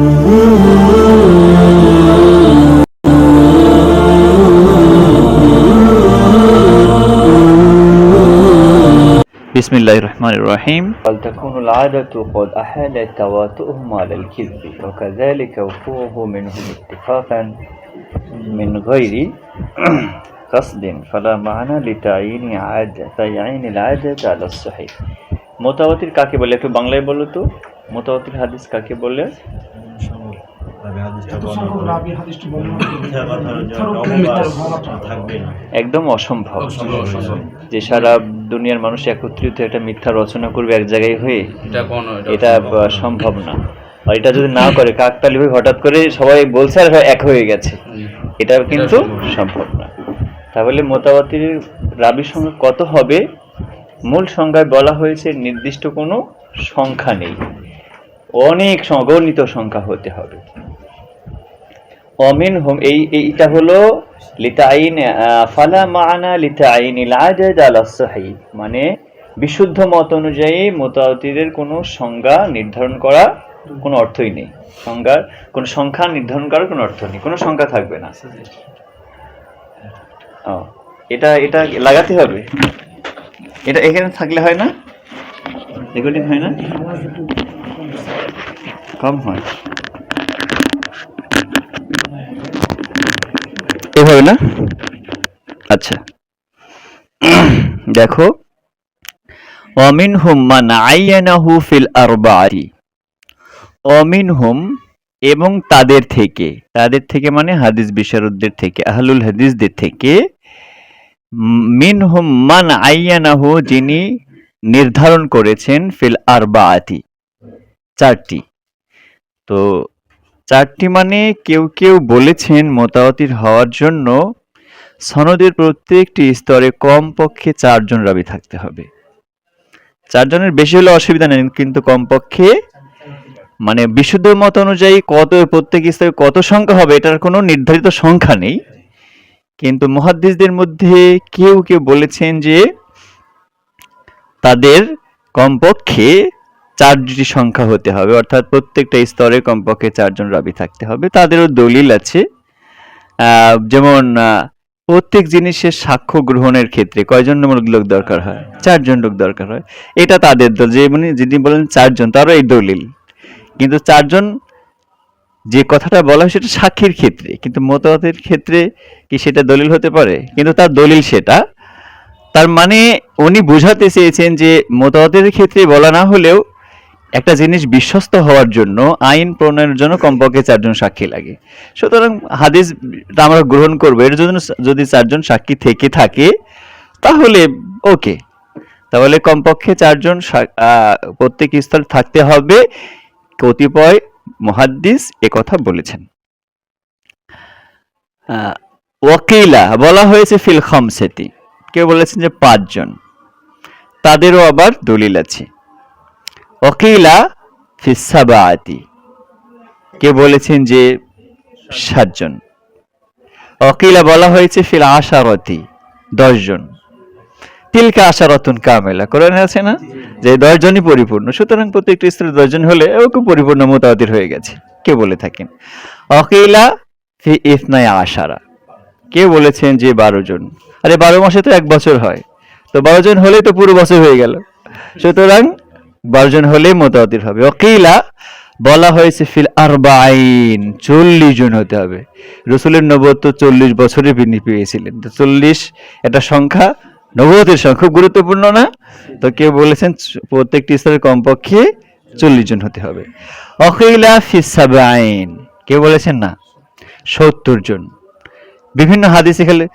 بسم الله الرحمن الرحيم بل تكون العادة قد أحالت تواطؤهم على الكذب وكذلك وقوعه منهم اتفاقا من غير قصد فلا معنى لتعيين عادة تعيين العادة على الصحيح মোতাবাতির কাকে বলে একটু বাংলায় বলো তো মোতাবাতির হাদিস কাকে বলে একদম অসম্ভব। যে সারা দুনিয়ার মানুষ একত্রিত একটা মিথ্যা রচনা করবে এক জায়গায় হয়ে এটা কোন এটা আহ, সম্ভব না। আর এটা যদি না করে কাকতালি হয়ে হঠাৎ করে সবাই বলছে আর এক হয়ে গেছে এটা কিন্তু সম্ভব না। তাহলে মোতাবাতির রাবির সঙ্গে কত হবে? মূল সংজ্ঞায় বলা হয়েছে নির্দিষ্ট কোনো সংখ্যা নেই। অনেক গণিত সংখ্যা হতে হবে। অমিন হোম, এই এইটা হলো লিতাইন ফালা মানা লিতাইন আদাদ আলা মানে বিশুদ্ধ মত অনুযায়ী মোতাওয়াতিরের কোনো সংজ্ঞা নির্ধারণ করা কোনো অর্থই নেই। সংজ্ঞার কোনো সংখ্যা নির্ধারণ করার কোনো অর্থ নেই, কোনো সংখ্যা থাকবে না। ও, এটা এটা লাগাতে হবে। এটা এখানে থাকলে হয় না? রেকর্ডিং হয় না? কম হয়। এভাবে না? আচ্ছা। দেখো। অমিন হুম মান আইয়ানাহু ফিল আরবারি অমিন হুম এবং তাদের থেকে। তাদের থেকে মানে হাদিস বিশারদদের থেকে, আহলুল হাদিসদের থেকে। মিন হুম মান আইয়ানাহু যিনি নির্ধারণ করেছেন ফিল আরবাআতি চারটি। তো চারটি মানে কেউ কেউ বলেছেন মোতাবাতির হওয়ার জন্য সনদের প্রত্যেকটি স্তরে কমপক্ষে চারজন রাবি থাকতে হবে। চারজনের বেশি হলে অসুবিধা নেই, কিন্তু কমপক্ষে মানে বিশুদ্ধ মত অনুযায়ী কত, প্রত্যেক স্তরে কত সংখ্যা হবে এটার কোনো নির্ধারিত সংখ্যা নেই। কিন্তু মহাদ্দিসদের মধ্যে কেউ কেউ বলেছেন যে তাদের কমপক্ষে চারটি সংখ্যা হতে হবে, অর্থাৎ প্রত্যেকটা স্তরে কমপক্ষে চারজন রাবি থাকতে হবে। তাদেরও দলিল আছে। যেমন প্রত্যেক জিনিসের সাক্ষ্য গ্রহণের ক্ষেত্রে কয়জন লোক দরকার হয়? চারজন লোক দরকার হয়। এটা তাদের দল, যে মানে যিনি বলেন চারজন, তারও এই দলিল। কিন্তু চারজন, যে কথাটা বলা হয় সেটা সাক্ষীর ক্ষেত্রে, কিন্তু মতবাদের ক্ষেত্রে কি সেটা দলিল হতে পারে? কিন্তু তার দলিল সেটা। তার মানে উনি বোঝাতে চেয়েছেন যে মতবাদের ক্ষেত্রে বলা না হলেও একটা জিনিস বিশ্বস্ত হওয়ার জন্য, আইন প্রণয়নের জন্য কমপক্ষে চারজন সাক্ষী লাগে। সুতরাং হাদিস আমরা গ্রহণ করব। এর জন্য যদি চারজন সাক্ষী থেকে থাকে, তাহলে ওকে তাহলে কমপক্ষে চারজন প্রত্যেক স্তর থাকতে হবে। কতিপয় মহাদ্দিস কথা বলেছেন। ওয়াকিলা বলা হয়েছে ফিল খামসেতি। কেউ বলেছেন যে পাঁচজন। তাদেরও আবার দলিল আছে। ওকিলা ফিসাবাতি কে বলেছেন যে সাতজন? অকিলা বলা হয়েছে ফিল আশারতি, দশজন। তিলকা আশারতুন কামেলা, কোরআনে আছে না? যে দশজনই পরিপূর্ণ। সুতরাং প্রত্যেকটি স্ত্রী দশজন হলে ওকে পরিপূর্ণ মোতাবাতির হয়ে গেছে। কে বলে থাকেন? অকিলা ফি ইসনাই আশারা। কে বলেছেন যে বারো জন? আরে বারো মাসে তো এক বছর হয়। তো বারো জন হলেই তো পুরো বছর হয়ে গেল। সুতরাং বারো জন হলেই মোতাবাতির হবে। অকিলা বলা হয়েছে ফিল আরবাইন, চল্লিশ জন হতে হবে। রসুলের নবত্ব চল্লিশ বছরে তিনি পেয়েছিলেন। তো চল্লিশ একটা সংখ্যা নবতের সংখ্যা খুব গুরুত্বপূর্ণ না? তো কেউ বলেছেন প্রত্যেকটি স্তরের কমপক্ষে চল্লিশ জন হতে হবে। অকিলা ফিসাবাইন কেউ বলেছেন না? সত্তর জন। বিভিন্ন হাদিসে খেলে,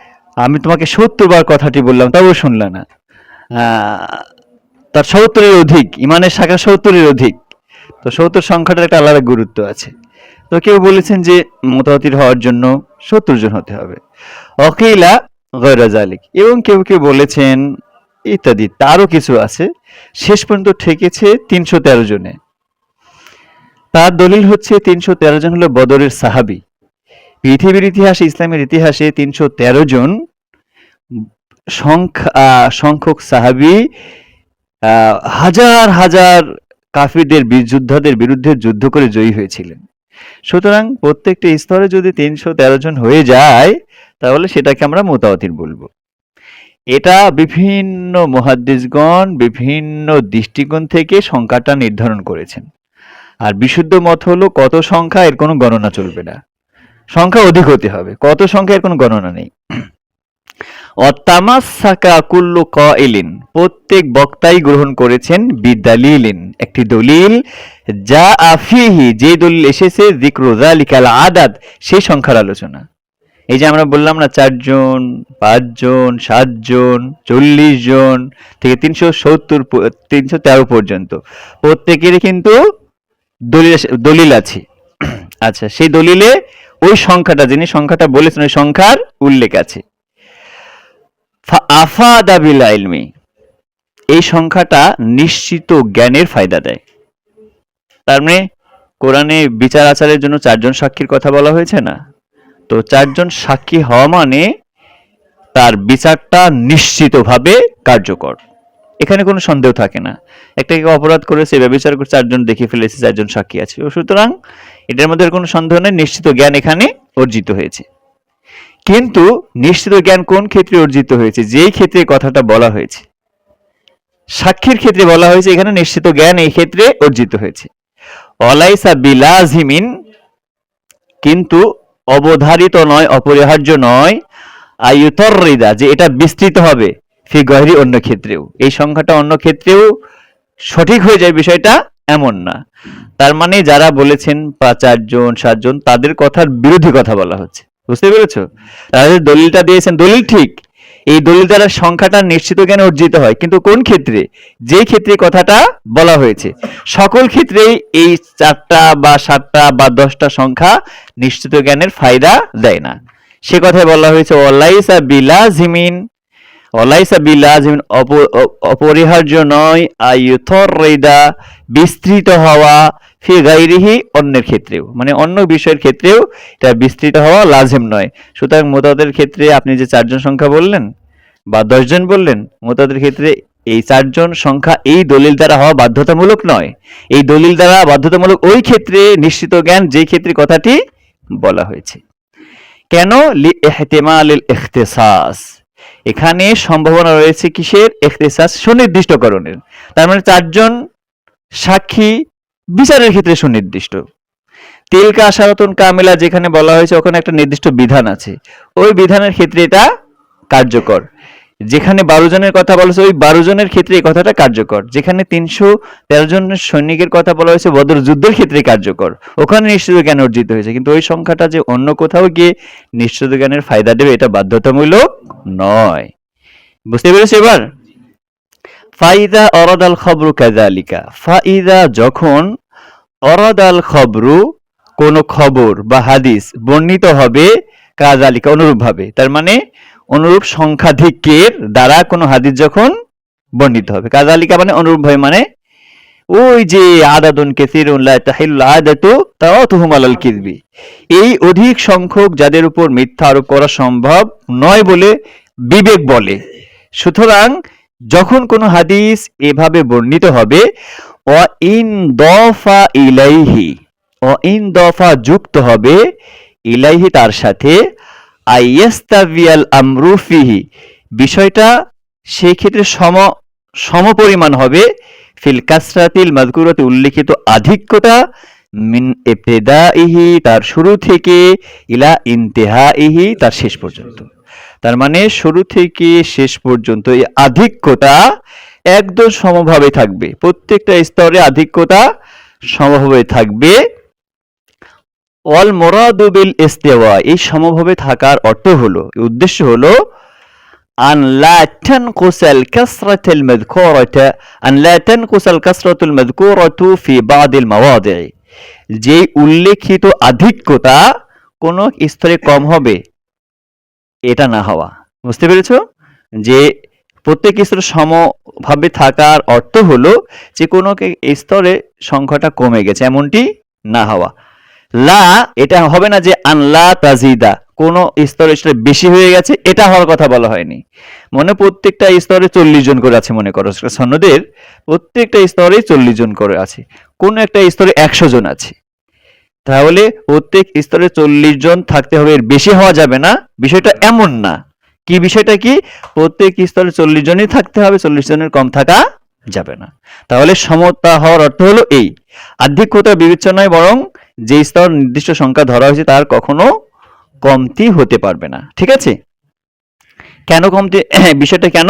আমি তোমাকে সত্তর বার কথাটি বললাম তবু শুনলাম না। তার সত্তরের অধিক, ইমানের শাখা সত্তরের অধিক। তো সত্তর সংখ্যাটার একটা আলাদা গুরুত্ব আছে। তো কেউ বলেছেন যে মোতাবাতির হওয়ার জন্য সত্তর জন হতে হবে। অকিলা গৈরাজালিক এবং কেউ কেউ বলেছেন ইত্যাদি, তারও কিছু আছে। শেষ পর্যন্ত ঠেকেছে তিনশো তেরো জনে। তার দলিল হচ্ছে তিনশো তেরো জন হলো বদরের সাহাবি। পৃথিবীর ইতিহাসে, ইসলামের ইতিহাসে তিনশো তেরো জন সংখ্যা সংখ্যক সাহাবি হাজার হাজার কাফিরদের বীর যোদ্ধাদের বিরুদ্ধে যুদ্ধ করে জয়ী হয়েছিলেন। সুতরাং প্রত্যেকটি স্তরে যদি তিনশো তেরো জন হয়ে যায়, তাহলে সেটাকে আমরা মোতাওয়াতির বলব। এটা বিভিন্ন মুহাদ্দিসগণ বিভিন্ন দৃষ্টিকোণ থেকে সংখ্যাটা নির্ধারণ করেছেন। আর বিশুদ্ধ মত হলো কত সংখ্যা, এর কোনো গণনা চলবে না। সংখ্যা অধিক হতে হবে। কত সংখ্যা, এর কোনো গণনা নেই। অতামাসাকা কুল্লু কইলিন প্রত্যেক বক্তাই গ্রহণ করেছেন বিদালিলিন, একটি দলিল। যা আফিহি যে দলিল এসেছে, যিকরু যালিকাল আদাদ সেই সংখ্যার আলোচনা। এই যে আমরা বললাম না, চারজন, পাঁচজন, সাতজন, চল্লিশ জন, থেকে তিনশো সত্তর তিনশো তেরো পর্যন্ত। প্রত্যেকেরই কিন্তু দলিল দলিল আছে। আচ্ছা সেই দলিলে ওই সংখ্যাটা, যিনি সংখ্যাটা বলেছেন, ওই সংখ্যার উল্লেখ আছে। আফাদা বিল ইলমি এই সংখ্যাটা নিশ্চিত জ্ঞানের ফায়দা দেয়। তার মানে কোরআনে বিচার আচারের জন্য চারজন সাক্ষীর কথা বলা হয়েছে না? তো চারজন সাক্ষী হওয়া মানে তার বিচারটা নিশ্চিতভাবে কার্যকর। এখানে কোনো সন্দেহ থাকে না। একটা অপরাধ করেছে ব্যবচার করে চারজন দেখে ফেলেছে, চারজন সাক্ষী আছে। সুতরাং এটার মধ্যে কোনো সন্দেহ নেই, নিশ্চিত জ্ঞান এখানে অর্জিত হয়েছে। কিন্তু নিশ্চিত জ্ঞান কোন ক্ষেত্রে অর্জিত হয়েছে? যেই ক্ষেত্রে কথাটা বলা হয়েছে। সাক্ষীর ক্ষেত্রে বলা হয়েছে, এখানে নিশ্চিত জ্ঞান এই ক্ষেত্রে অর্জিত হয়েছে। অলাইসা বিলাজিমিন কিন্তু অবধারিত নয়, অপরিহার্য নয়। আয়ুতরিদা যে এটা বিস্তৃত হবে ফি গহরি অন্য ক্ষেত্রেও। এই সংখ্যাটা অন্য ক্ষেত্রেও সঠিক হয়ে যায়, বিষয়টা এমন না। তার মানে যারা বলেছেন বা চারজন সাতজন তাদের কথার বিরোধী কথা বলা হচ্ছে। বুঝতে পেরেছ? তাদের দলিলটা দিয়েছেন, দলিল ঠিক। এই দলিল দ্বারা সংখ্যাটা নিশ্চিত জ্ঞানে অর্জিত হয়। কিন্তু কোন ক্ষেত্রে? যে ক্ষেত্রে কথাটা বলা হয়েছে। সকল ক্ষেত্রেই এই চারটা বা সাতটা বা দশটা সংখ্যা নিশ্চিত জ্ঞানের ফায়দা দেয় না। সে কথায় বলা হয়েছে, অলাইসা বিলাজিমিন। অলাইসা বিলাজিমিন অপ- অপরিহার্য নয়। আয়ুথরিদা বিস্তৃত হওয়া। ফি গাইরিহি অন্যের ক্ষেত্রেও। মানে অন্য বিষয়ের ক্ষেত্রেও এটা বিস্তৃত হওয়া লাজেম নয়। সুতরাং মোতাদের ক্ষেত্রে আপনি যে চারজন সংখ্যা বললেন বা দশজন বললেন, মোতাদের ক্ষেত্রে এই চারজন সংখ্যা এই দলিল দ্বারা হওয়া বাধ্যতামূলক নয়। এই দলিল দ্বারা বাধ্যতামূলক ওই ক্ষেত্রে নিশ্চিত জ্ঞান যেই ক্ষেত্রে কথাটি বলা হয়েছে। কেন? লি ইহতিমালিল ইখতিসাস এখানে সম্ভাবনা রয়েছে কিসের? ইখতিসাস সুনির্দিষ্টকরণের। তার মানে চারজন সাক্ষী বিচারের ক্ষেত্রে সুনির্দিষ্ট। তিলকা আশারতন কামিলা যেখানে বলা হয়েছে, ওখানে একটা নির্দিষ্ট বিধান আছে। ওই বিধানের ক্ষেত্রে এটা কার্যকর। যেখানে বারো জনের কথা বলা হয়েছে, ওই বারো জনের ক্ষেত্রে এই কথাটা কার্যকর। যেখানে তিনশো তেরো জনের সৈনিকের কথা বলা হয়েছে, বদর যুদ্ধের ক্ষেত্রে কার্যকর। ওখানে নিশ্চিত জ্ঞান অর্জিত হয়েছে, কিন্তু ওই সংখ্যাটা যে অন্য কোথাও গিয়ে নিশ্চিত জ্ঞানের ফায়দা দেবে, এটা বাধ্যতামূলক নয়। বুঝতে পেরেছ এবার? ফাইদা অরাদাল খবরু কাজালিকা ফাইদা যখন অরাদাল খবরু কোনো খবর বা হাদিস বর্ণিত হবে কাজালিকা অনুরূপ ভাবে তার মানে অনুরূপ সংখ্যাধিকের দ্বারা কোনো হাদিস যখন বর্ণিত হবে। কাজালিকা মানে অনুরূপ ভাবে মানে ওই যে আদাদুন কেসিরুন লা তাহিল্লু এই অধিক সংখ্যক যাদের উপর মিথ্যা আরোপ করা সম্ভব নয় বলে বিবেক বলে। সুতরাং যখন কোনো হাদিস এভাবে বর্ণিত হবে অ ইন দফা ইলাইহি অ ইন দফা যুক্ত হবে ইলাইহি তার সাথে আইয়াস্তাবিয়াল আমরুফিহি বিষয়টা সেই ক্ষেত্রে সম, সমপরিমাণ হবে। ফিল কাসরাতিল মাযকুরাতে উল্লেখিত আধিক্যতা, মিন ইবতিদাইহি তার শুরু থেকে ইলা ইন্তেহাইহি তার শেষ পর্যন্ত। তার মানে শুরু থেকে শেষ পর্যন্ত এই আধিক্যতা একদম সমভাবে থাকবে প্রত্যেকটা স্তরে আধিক্যতা সমভাবে থাকবে অল মোরাদু বিল ইস্তেওয়া এই সমভাবে থাকার অর্থ হলো উদ্দেশ্য হলো أن لا تنقص الكسرة المذكورة أن لا تنقص الكسرة المذكورة في بعض المواضع যে উল্লেখিত আধিক্যতা কোনো স্তরে কম হবে এটা না হওয়া। বুঝতে পেরেছ? যে প্রত্যেক স্তরে সমভাবে থাকার অর্থ হলো যে কোনো স্তরে সংখ্যাটা কমে গেছে, এমনটি না হওয়া। লা এটা হবে না যে আনলা তাজিদা, কোন স্তরে স্তরে বেশি হয়ে গেছে, এটা হওয়ার কথা বলা হয়নি। মনে প্রত্যেকটা স্তরে চল্লিশ জন করে আছে মনে করো, সন্ন্যদের প্রত্যেকটা স্তরে চল্লিশ জন করে আছে, কোন একটা স্তরে একশো জন আছে। তাহলে প্রত্যেক স্তরে চল্লিশ জন থাকতে হবে, এর বেশি হওয়া যাবে না। বিষয়টা এমন না। কি বিষয়টা কি? প্রত্যেক স্তরে চল্লিশ জনই থাকতে হবে, চল্লিশ জনের কম থাকা যাবে না। তাহলে সমতা হওয়ার অর্থ হলো এই। আধিক্যতা বিবেচনায় বরং যে স্তর নির্দিষ্ট সংখ্যা ধরা হয়েছে তার কখনো কমতি হতে পারবে না। ঠিক আছে? কেন কমতি? বিষয়টা কেন?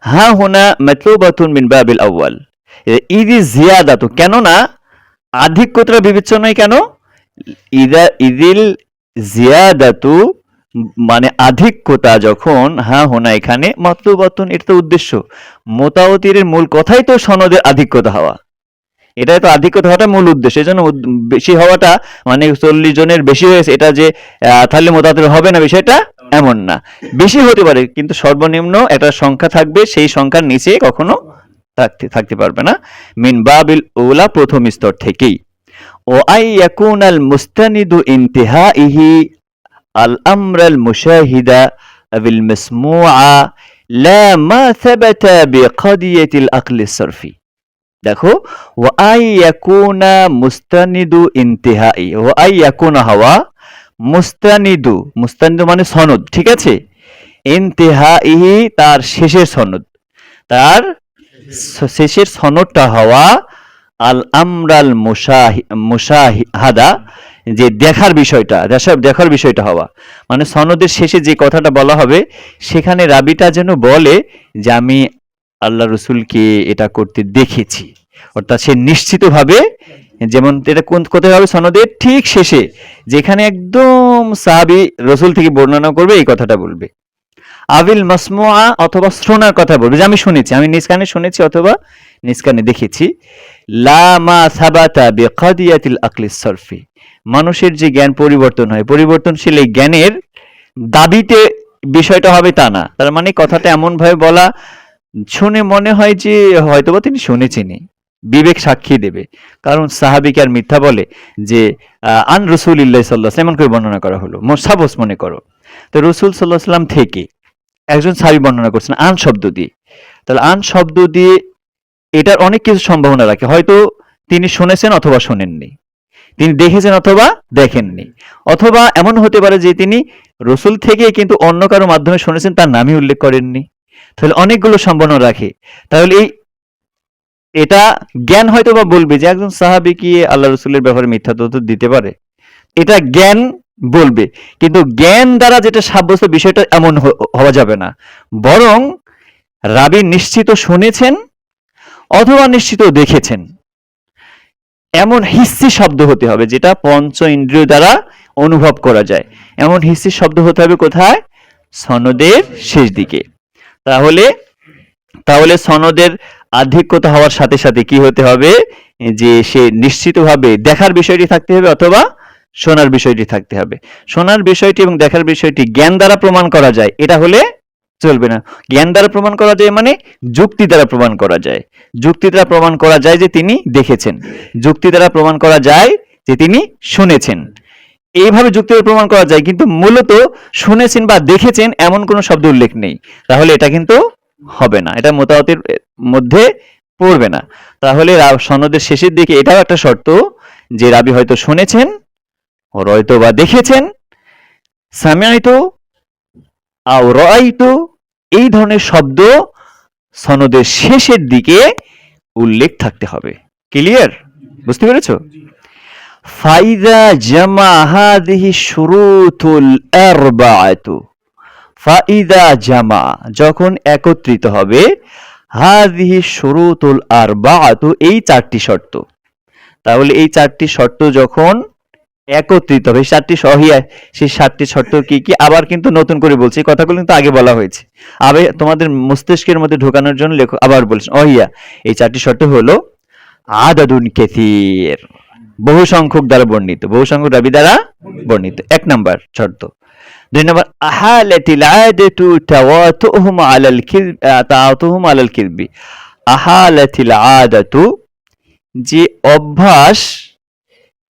হা হোনা মেতলুবাতুন মিন বাবিল আউয়াল। ইদি জিয়াদাতু কেন না আধিক্যতা বিবেচনায় কেন? ইদা, ইদিল জিয়াদাতু মানে আধিক্যতা যখন হ্যাঁ হোনা, এখানে মতলুবাতুন, এটা তো উদ্দেশ্য। মোতাবতিরের মূল কথাই তো সনদের আধিক্যতা হওয়া। এটাই তো আধিক্যতা হওয়াটা মূল উদ্দেশ্য। এই জন্য বেশি হওয়াটা মানে চল্লিশ জনের বেশি হয়েছে, এটা যে তাহলে মোতাবতির হবে না বিষয়টা, এমন না। বেশি হতে পারে, কিন্তু সর্বনিম্ন একটা সংখ্যা থাকবে, সেই সংখ্যার নিচে কখনো থাকতে থাকতে পারবে না। মিন বাবিল ওলা প্রথম স্তর থেকেই। ও আই ইয়াকুন আল মুস্তানিদু ইন্তিহাইহি, আল আমর আল মুশাহিদা বিল মাসমুআ, লা মা থাবাতা বিকাদিয়াতিল আকলি সরফি। দেখো ও আই ইয়াকুনা মুস্তানিদু ইন্তিহাই ও আই হওয়া মানে সনদ, ঠিক আছে? ইন্তেহাইহি তার শেষের সনদ, তার শেষের সনদটা হওয়া আল আমরাল মুশাহাদা যে দেখার বিষয়টা দেখার বিষয়টা হওয়া। মানে সনদের শেষে যে কথাটা বলা হবে, সেখানে রাবিটা যেন বলে যে, আমি আল্লাহ রসুলকে এটা করতে দেখেছি। অর্থাৎ সে নিশ্চিতভাবে যেমন এটা কোন, কোথায় হবে সনদের? ঠিক শেষে, যেখানে একদম সাহাবি রসুল থেকে বর্ণনা করবে, এই কথাটা বলবে। আবিল মাসমুয়া অথবা শ্রোনার কথা বলবে। যে আমি শুনেছি, আমি নিজ কানে শুনেছি অথবা নিজ কানে দেখেছি। লা মা সাবাতা বিকাদিয়াতিল আকলিস সরফি। মানুষের যে জ্ঞান পরিবর্তন হয়, পরিবর্তনশীল এই জ্ঞানের দাবিতে বিষয়টা হবে তা না। তার মানে কথাটা এমন ভাবে বলা, শুনে মনে হয় যে হয়তোবা তিনি শুনেছেনই, বিবেক সাক্ষী দেবে। কারণ সাহাবিকে আর মিথ্যা বলে যে আন রসুল ইল্লাহ সাল্লাহ এমন করে বর্ণনা করা হলো। সাপোজ মনে করো। তো রসুল সাল্লাহ সাল্লাম থেকে একজন সাহাবি বর্ণনা করছেন, আন শব্দ দিয়ে। তাহলে আন শব্দ দিয়ে এটার অনেক কিছু সম্ভাবনা রাখে হয়তো তিনি শুনেছেন অথবা শোনেননি। তিনি দেখেছেন অথবা দেখেননি। অথবা এমন হতে পারে যে তিনি রসুল থেকে কিন্তু অন্য কারও মাধ্যমে শুনেছেন, তার নামই উল্লেখ করেননি। তাহলে অনেকগুলো সম্ভাবনা রাখে। তাহলে এই, এটা জ্ঞান হয়তো বা বলবে যে একজন সাহাবি কি আল্লাহ রসুলের ব্যাপারে মিথ্যা তথ্য দিতে পারে? এটা জ্ঞান বলবে। কিন্তু জ্ঞান দ্বারা যেটা সাব্যস্ত বিষয়টা এমন হওয়া যাবে না। বরং রাবি নিশ্চিত শুনেছেন অথবা নিশ্চিত দেখেছেন। এমন হিস্সি শব্দ হতে হবে, যেটা পঞ্চ ইন্দ্রিয় দ্বারা অনুভব করা যায়। এমন হিস্সি শব্দ হতে হবে কোথায়? সনদের শেষ দিকে। তাহলে তাহলে সনদের আধিক্যতা হওয়ার সাথে সাথে কি হতে হবে? যে সে নিশ্চিতভাবে দেখার বিষয়টি থাকতে হবে অথবা শোনার বিষয়টি থাকতে হবে। শোনার বিষয়টি এবং দেখার বিষয়টি জ্ঞান দ্বারা প্রমাণ করা যায়, এটা হলে চলবে না। জ্ঞান দ্বারা প্রমাণ করা যায় মানে যুক্তি দ্বারা প্রমাণ করা যায়। যুক্তি দ্বারা প্রমাণ করা যায় যে তিনি দেখেছেন। যুক্তি দ্বারা প্রমাণ করা যায় যে তিনি শুনেছেন। এইভাবে যুক্তি প্রমাণ করা যায়, কিন্তু মূলত শুনেছেন বা দেখেছেন এমন কোনো শব্দ উল্লেখ নেই। তাহলে এটা কিন্তু হবে না, এটা মোতাবতের মধ্যে পড়বে না। তাহলে সনদের শেষের দিকে এটাও একটা শর্ত যে রাবি হয়তো শুনেছেন হয়তো বা দেখেছেন সামিয়াইতো আও রাইতো এই ধরনের শব্দ সনদের শেষের দিকে উল্লেখ থাকতে হবে। ক্লিয়ার বুঝতে পেরেছ? ফাইদা জামা হাদিহি শুরুতুল ফাইদা জামা যখন একত্রিত হবে, হাদিহি শুরুতুল আরবাআতু এই চারটি শর্ত। তাহলে এই চারটি শর্ত যখন একত্রিত হবে। সাতটি সহিয়া সেই সাতটি শর্ত কি কি? আবার কিন্তু নতুন করে বলছি কথাগুলো কিন্তু আগে বলা হয়েছে। আবে, তোমাদের মস্তিষ্কের মধ্যে ঢোকানোর জন্য লেখক আবার বলছেন, অহিয়া, এই চারটি শর্ত হলো আদাদুন কেথির বহু সংখ্যক দ্বারা বর্ণিত, বহু সংখ্যক দাবি দ্বারা বর্ণিত। এক নাম্বার শর্ত। দুই নম্বর, আহালাতিল আদাতু তাওয়াতুহুম আলাল কিরব তাওয়াতুহুম আলাল কিরবি আহালাতিল আদাতু, যে অভ্যাস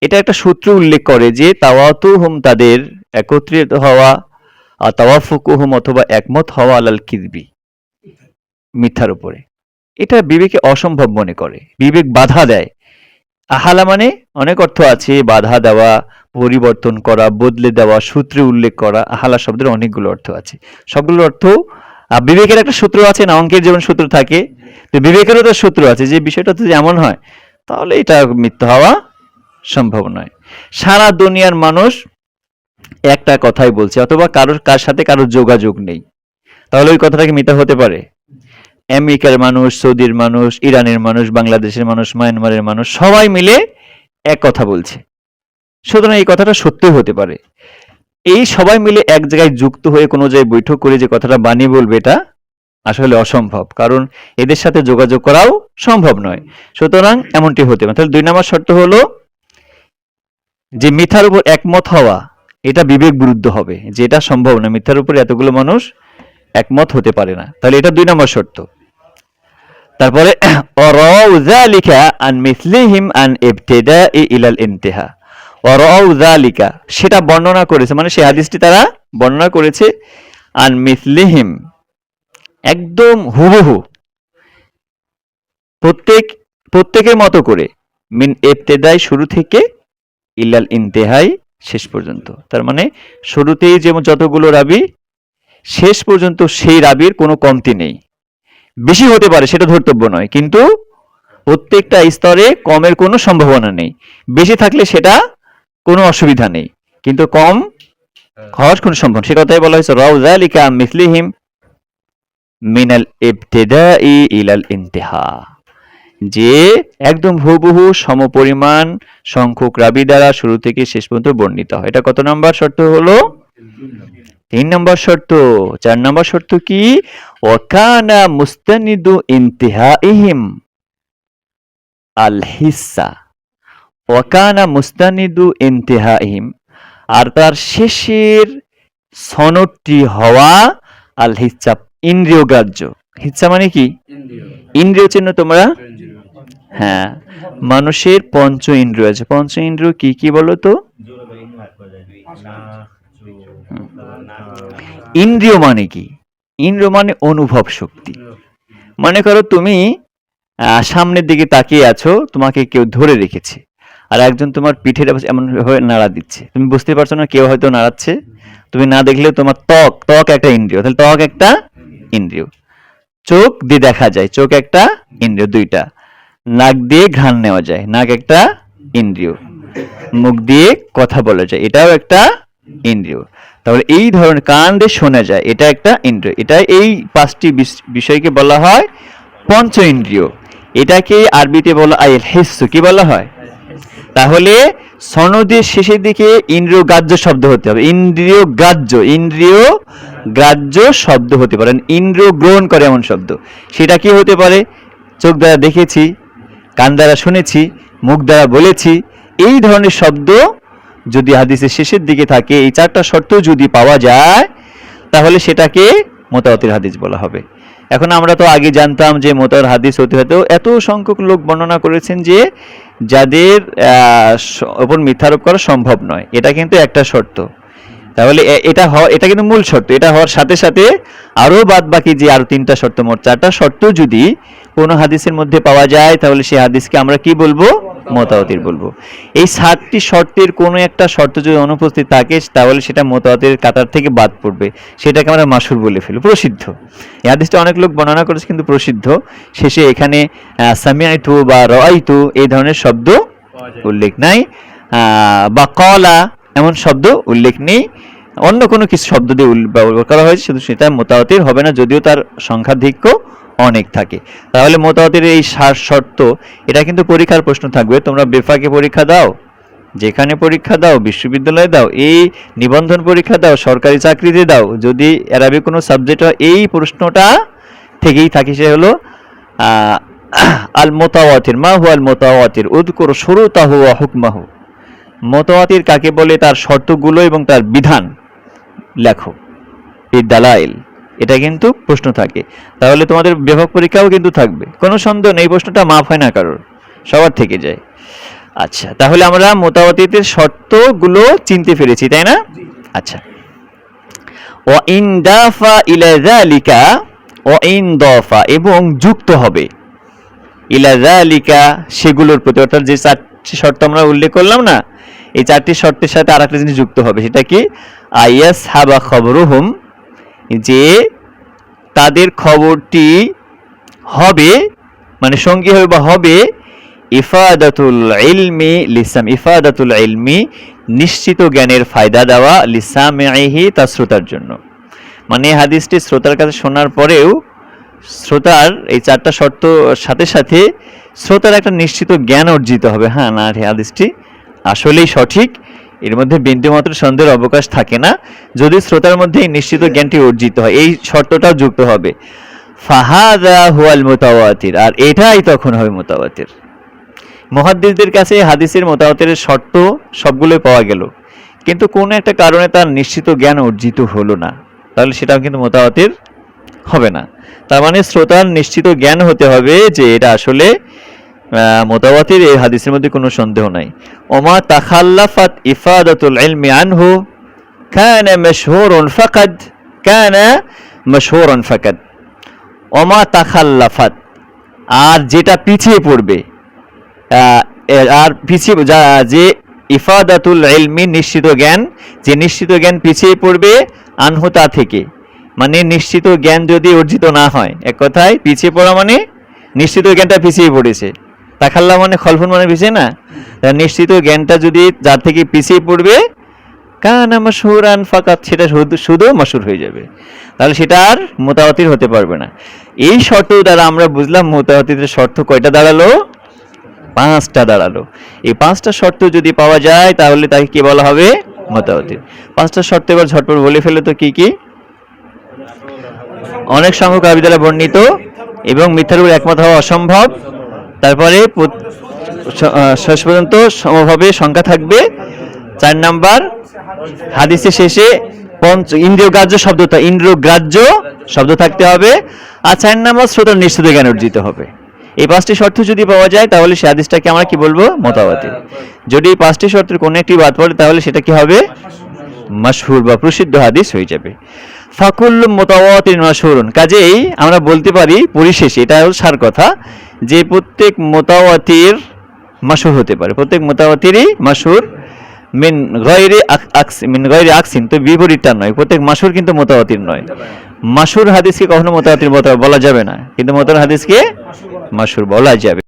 এটা একটা সূত্র উল্লেখ করে যে তাওয়াতুহুম তাদের একত্রিত হওয়া আর তাওয়াফুকুহুম অথবা একমত হওয়া আলাল কিরবি মিথ্যার উপরে। এটা বিবেকে অসম্ভব মনে করে। বিবেক বাধা দেয়। আহালা মানে অনেক অর্থ আছে, বাধা দেওয়া, পরিবর্তন করা, বদলে দেওয়া, সূত্রে উল্লেখ করা, আহালা শব্দের অনেকগুলো অর্থ আছে। সবগুলোর অর্থ বিবেকের একটা সূত্র আছে না অঙ্কের যেমন সূত্র থাকে, তো বিবেকেরও তো সূত্র আছে, যে বিষয়টা যদি এমন হয়, তাহলে এটা মিথ্যা হওয়া সম্ভব নয়। সারা দুনিয়ার মানুষ একটা কথাই বলছে, অথবা কারোর, কার সাথে কারোর যোগাযোগ নেই। তাহলে ওই কথাটা কি মিথ্যা হতে পারে? আমেরিকার মানুষ, সৌদির মানুষ, ইরানের মানুষ, বাংলাদেশের মানুষ, মায়ানমারের মানুষ, সবাই মিলে এক কথা বলছে। সুতরাং এই কথাটা সত্যি হতে পারে। এই সবাই মিলে এক জায়গায় যুক্ত হয়ে কোনো জায়গায় বৈঠক করে যে কথাটা বানিয়ে বলবে, এটা আসলে অসম্ভব। কারণ এদের সাথে যোগাযোগ করাও সম্ভব নয়। সুতরাং এমনটি হতে পারে। তাহলে দুই নম্বর শর্ত হলো যে মিথ্যার উপর একমত হওয়া, এটা বিবেক বিরুদ্ধ হবে। যে এটা সম্ভব না, মিথ্যার উপর এতগুলো মানুষ একমত হতে পারে না। তাহলে এটা দুই নম্বর শর্ত। তারপরে, অরাউ যালিকা আন মিসলিহিম আন ইবতিদাই ইলাল ইনতিহা। অরাউ যালিকা। সেটা বর্ণনা করেছে মানে সেই হাদিসটি তারা বর্ণনা করেছে, আন মিসলিহিম। একদম হুবহু। প্রত্যেক, প্রত্যেকের মতো করে, মিন ইবতিদাই শুরু থেকে ইলাল ইন্তেহাই শেষ পর্যন্ত। তার মানে শুরুতেই যেমন যতগুলো রাবি, শেষ পর্যন্ত সেই রাবির কোনো কমতি নেই। বেশি হতে পারে, সেটা ধর্তব্য নয়, কিন্তু প্রত্যেকটা স্তরে কমের কোনো সম্ভাবনা নেই। বেশি থাকলে সেটা কোনো অসুবিধা নেই, কিন্তু কম হওয়ার কোনো সম্ভব সে কথাই বলা হয়েছে রাউজালিকা মিসলিহিম মিনাল ইবতিদাই ইলাল ইন্তেহা। যে একদম হুবহু সমপরিমাণ সংখ্যক রাবি দ্বারা শুরু থেকে শেষ পর্যন্ত বর্ণিত হয়। এটা কত নম্বর শর্ত হলো? তিন নম্বর শর্ত। চার নম্বর শর্ত কি? ওয়াকানা মুস্তানিদু ইন্তিহাইহিম আল হিসা ওয়াকানা মুস্তানিদু ইন্তিহাইহিম। আর তার শেষের সনদটি হওয়া আল হিসা ইন্দ্রিয় গ্রাহ্য হিসা মানে কি? ইন্দ্রিয়। চিহ্ন তোমরা হ্যাঁ মানুষের পঞ্চ ইন্দ্রিয় আছে। পঞ্চ ইন্দ্রিয় কি কি বলো তো? ইন্দ্রিয় মানে কি? ইন্দ্রিয় মানে অনুভব শক্তি। মনে করো তুমি সামনের দিকে তাকিয়ে আছো, তোমাকে কেউ ধরে রেখেছে। আর একজন তোমার পিঠের এমন ভাবে নাড়া দিচ্ছে। তুমি বুঝতে পারছ না কেউ হয়তো নাড়াচ্ছে। তুমি না দেখলেও তোমার ত্বক ত্বক একটা ইন্দ্রিয়। তাহলে ত্বক একটা ইন্দ্রিয়। চোখ দিয়ে দেখা যায়, চোখ একটা ইন্দ্রিয়, দুইটা। নাক দিয়ে ঘ্রাণ নেওয়া যায়। নাক একটা ইন্দ্রিয়। মুখ দিয়ে কথা বলা যায়। এটাও একটা ইন্দ্রিয়। তাহলে এই ধরনের কান দিয়ে শোনা যায়, এটা একটা ইন্দ্রিয়। এটা এই পাঁচটি বিষ- বিষয়কে বলা হয় পঞ্চ ইন্দ্রিয়। এটাকে আরবিতে বলা আইল হিস্সু কি বলা হয়? তাহলে সনদের শেষের দিকে ইন্দ্রিয় গ্রাহ্য শব্দ হতে হবে। ইন্দ্রিয় গ্রাহ্য। ইন্দ্রিয় গ্রাহ্য শব্দ হতে পারে। ইন্দ্রিয় গ্রহণ করে এমন শব্দ। সেটা কি হতে পারে? চোখ দ্বারা দেখেছি। কান দ্বারা শুনেছি, মুখ দ্বারা বলেছি, এই ধরনের শব্দ যদি হাদিসের শেষের দিকে থাকে, এই চারটা শর্ত যদি পাওয়া যায়, তাহলে সেটাকে মোতাবতির হাদিস বলা হবে। এখন আমরা তো আগে জানতাম যে মোতার হাদিস হতে হতে এত সংখ্যক লোক বর্ণনা করেছেন যে যাদের ওপর মিথ্যারোপ করা সম্ভব নয়। এটা কিন্তু একটা শর্ত। তাহলে এটা হওয়া এটা কিন্তু মূল শর্ত। এটা হওয়ার সাথে সাথে আরও বাদ বাকি যে আরও তিনটা শর্ত মোট চারটা শর্ত যদি কোনো হাদিসের মধ্যে পাওয়া যায় তাহলে সেই হাদিসকে আমরা কি বলব? মোতাবতির বলব। এই সাতটি শর্তের কোনো একটা শর্ত যদি অনুপস্থিত থাকে তাহলে সেটা মোতাবতের কাতার থেকে বাদ পড়বে। সেটাকে আমরা মাসুর বলে ফেলি প্রসিদ্ধ। এই হাদিসটা অনেক লোক বর্ণনা করেছে কিন্তু প্রসিদ্ধ। শেষে এখানে সামিয়াইতু বা রাইতু এই ধরনের শব্দ উল্লেখ নাই। আহ, বা কলা এমন শব্দ উল্লেখ নেই। অন্য কোনো কিছু শব্দ দিয়ে ব্যবহার করা হয়েছে, শুধু সেটা মোতাবতের হবে না, যদিও তার সংখ্যাধিক্য অনেক থাকে। তাহলে মোতাবতের এই সার শর্ত, এটা কিন্তু পরীক্ষার প্রশ্ন থাকবে। তোমরা বেফাকে পরীক্ষা দাও, যেখানে পরীক্ষা দাও, বিশ্ববিদ্যালয়ে দাও, এই নিবন্ধন পরীক্ষা দাও, সরকারি চাকরিতে দাও। যদি অ্যারাবিক কোনো সাবজেক্ট হয়, এই প্রশ্নটা থেকেই থাকে, সে হলো আল মোতাওয়াতির মা হু আল মোতাওয়াতির উদকুর শুরুতাহু ওয়া হুকমাহু। মোতাওয়াতির কাকে বলে? তার শর্তগুলো এবং তার বিধান। লেখো। এই দালাইল এটা কিন্তু প্রশ্ন থাকে। তাহলে তোমাদের বিভাগ পরীক্ষাও কিন্তু থাকবে। কোনো সন্দেহ নেই প্রশ্নটা মাফ হয় না কারোর। সবার থেকে যায়। আচ্ছা তাহলে আমরা মোতাবাতিতের শর্তগুলো চিনতে পেরেছি তাই না? আচ্ছা। ও ইন দাফা ইলা যালিকা ও ইন দফা এবং যুক্ত হবে। ইলা যালিকা সেগুলোর প্রতি অর্থাৎ যে চারটি শর্ত আমরা উল্লেখ করলাম না এই চারটি শর্তের সাথে আর একটা জিনিস যুক্ত হবে, সেটা কি? আইয়াস হাবা খবর খবরুহুম, যে তাদের খবরটি হবে মানে সঙ্গী হবে বা হবে, ইফাদাতুল ইলমি লিসাম, ইফাদাতুল ইলমি নিশ্চিত জ্ঞানের ফায়দা দেওয়া লিসামিহি তার শ্রোতার জন্য। মানে হাদিসটি শ্রোতার কাছে শোনার পরেও শ্রোতার এই চারটা শর্ত সাথে সাথে শ্রোতার একটা নিশ্চিত জ্ঞান অর্জিত হবে। হ্যাঁ না হাদিসটি আসলেই সঠিক। এর মধ্যে বিন্দুমাত্র সন্দেহের অবকাশ থাকে না। যদি শ্রোতার মধ্যে নিশ্চিত জ্ঞানটি অর্জিত হয়, এই শর্তটাও যুক্ত হবে। ফাহাদা হুয়াল আর এটাই তখন হবে মোতাওয়াতির। মহাদ্দিসদের কাছে হাদিসের মোতাওয়াতের শর্ত সবগুলোই পাওয়া গেল। কিন্তু কোনো একটা কারণে তার নিশ্চিত জ্ঞান অর্জিত হলো না। তাহলে সেটাও কিন্তু মোতাওয়াতির হবে না। তার মানে শ্রোতার নিশ্চিত জ্ঞান হতে হবে যে এটা আসলে আহ, মোতাওয়াতির এই হাদিসের মধ্যে কোনো সন্দেহ নাই। ওমা তাখাল্লাফাত ইফাদাতুল ইলমি আনহু কানা মাশহুরুন ফাকাদ কানা মাশহুরুন ফাকাদ। ওমা তাখাল্লাফাত আর যেটা পিছিয়ে পড়বে আর পিছিয়ে যা- যে ইফাদাতুল ইলমি নিশ্চিত জ্ঞান যে নিশ্চিত জ্ঞান পিছিয়ে পড়বে আনহু তা থেকে। মানে নিশ্চিত জ্ঞান যদি অর্জিত না হয় এক কথায় পিছিয়ে পড়া মানে নিশ্চিত জ্ঞানটা পিছিয়ে পড়েছে। তাকাল্লা মানে খলফুন মানে পিছিয়ে না। নিশ্চিত জ্ঞানটা যদি যার থেকে পিছিয়ে পড়বে, কান মাসহুরান ফাকাত, সেটা শুধু মাসুর হয়ে যাবে। তাহলে সেটা আর মোতাবাতির হতে পারবে না। এই শর্ত দ্বারা আমরা বুঝলাম মোতাবাতির শর্ত কয়টা দাঁড়াল? পাঁচটা দাঁড়াল। এই পাঁচটা শর্ত যদি পাওয়া যায়, তাহলে তাকে কি বলা হবে? মোতাবাতির পাঁচটা শর্ত এবার ঝটপট বলে ফেলে তো কি কি? অনেক সংখ্যক আরবি দ্বারা বর্ণিত এবং মিথ্যার উপর একমত হওয়া অসম্ভব। তারপরে শেষ পর্যন্ত সমভাবে সংখ্যা থাকবে। চার নাম্বার, হাদিসের শেষে পঞ্চ ইন্দ্রিয় গ্রাহ্য শব্দ ইন্দ্রিয় গ্রাহ্য শব্দ থাকতে হবে। আর চার নাম্বার শ্রোতার নিশ্চিত জ্ঞান অর্জিত হবে। এই পাঁচটি শর্ত যদি পাওয়া যায়, তাহলে সে হাদিসটাকে আমরা কি বলব? মতাবাতি যদি এই পাঁচটি শর্তের কোনো একটি বাদ পড়ে, তাহলে সেটা কি হবে? মাশহুর বা প্রসিদ্ধ হাদিস হয়ে যাবে। ফাকুল্লু মোতাওয়াতির মাশহুরুন। কাজেই আমরা বলতে পারি পরিশেষে, এটা হল সার কথা, যে প্রত্যেক মোতাওয়াতির মাশহুর হতে পারে। প্রত্যেক মোতাওয়াতিরই মাশহুর মিন গয়রে মিন গয়রে আকসিন, তো বিপরীতটা নয়। প্রত্যেক মাশহুর কিন্তু মোতাওয়াতির নয়। মাশহুর হাদিসকে কখনো মোতাওয়াতির বলা যাবে না, কিন্তু মোতার হাদিসকে মাশহুর বলা যাবে।